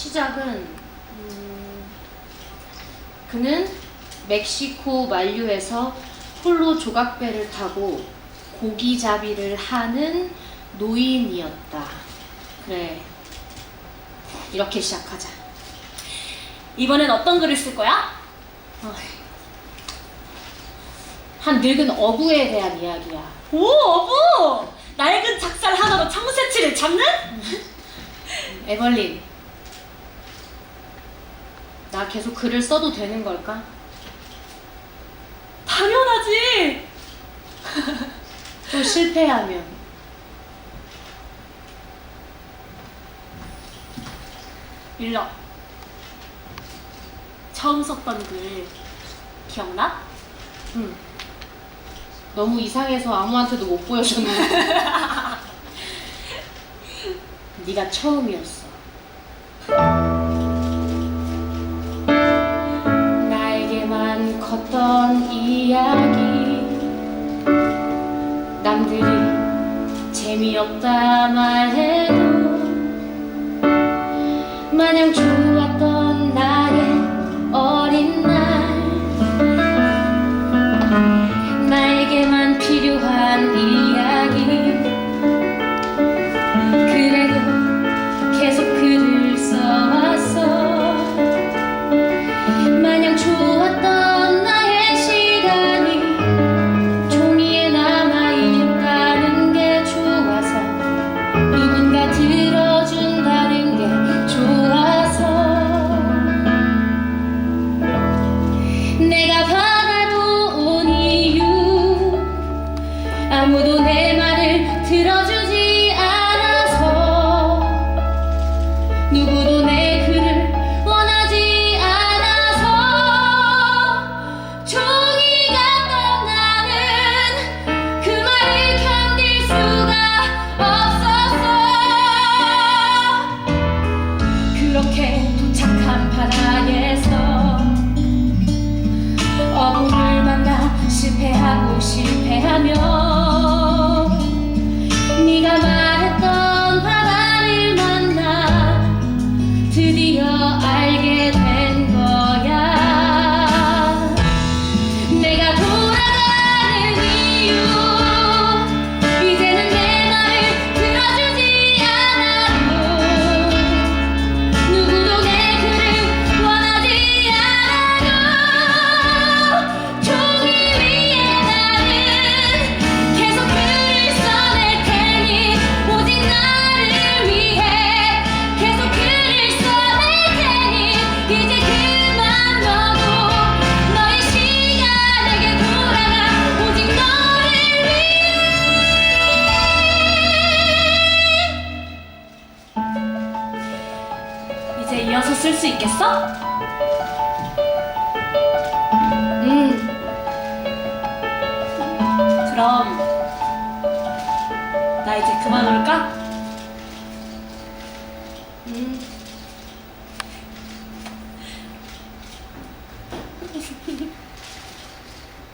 시작은 음, 그는 멕시코 만류에서 홀로 조각배를 타고 고기잡이를 하는 노인이었다. 그래. 이렇게 시작하자. 이번엔 어떤 글을 쓸 거야? 한 늙은 어부에 대한 이야기야. 오, 어부! 낡은 작살 하나로 청새치를 잡는? 에벌린. 나 계속 글을 써도 되는 걸까? 당연하지! 또 실패하면. 일러. 처음 썼던 글 기억나? 응. 너무 이상해서 아무한테도 못 보여줬는데. 네가 처음이었어. 컸던 이야기. 남들이 재미없다 말해도 마냥 좋 그렇게 도착한 바다에서 쓸 수 있겠어? 음. 그럼 나 이제 그만 올까? 음.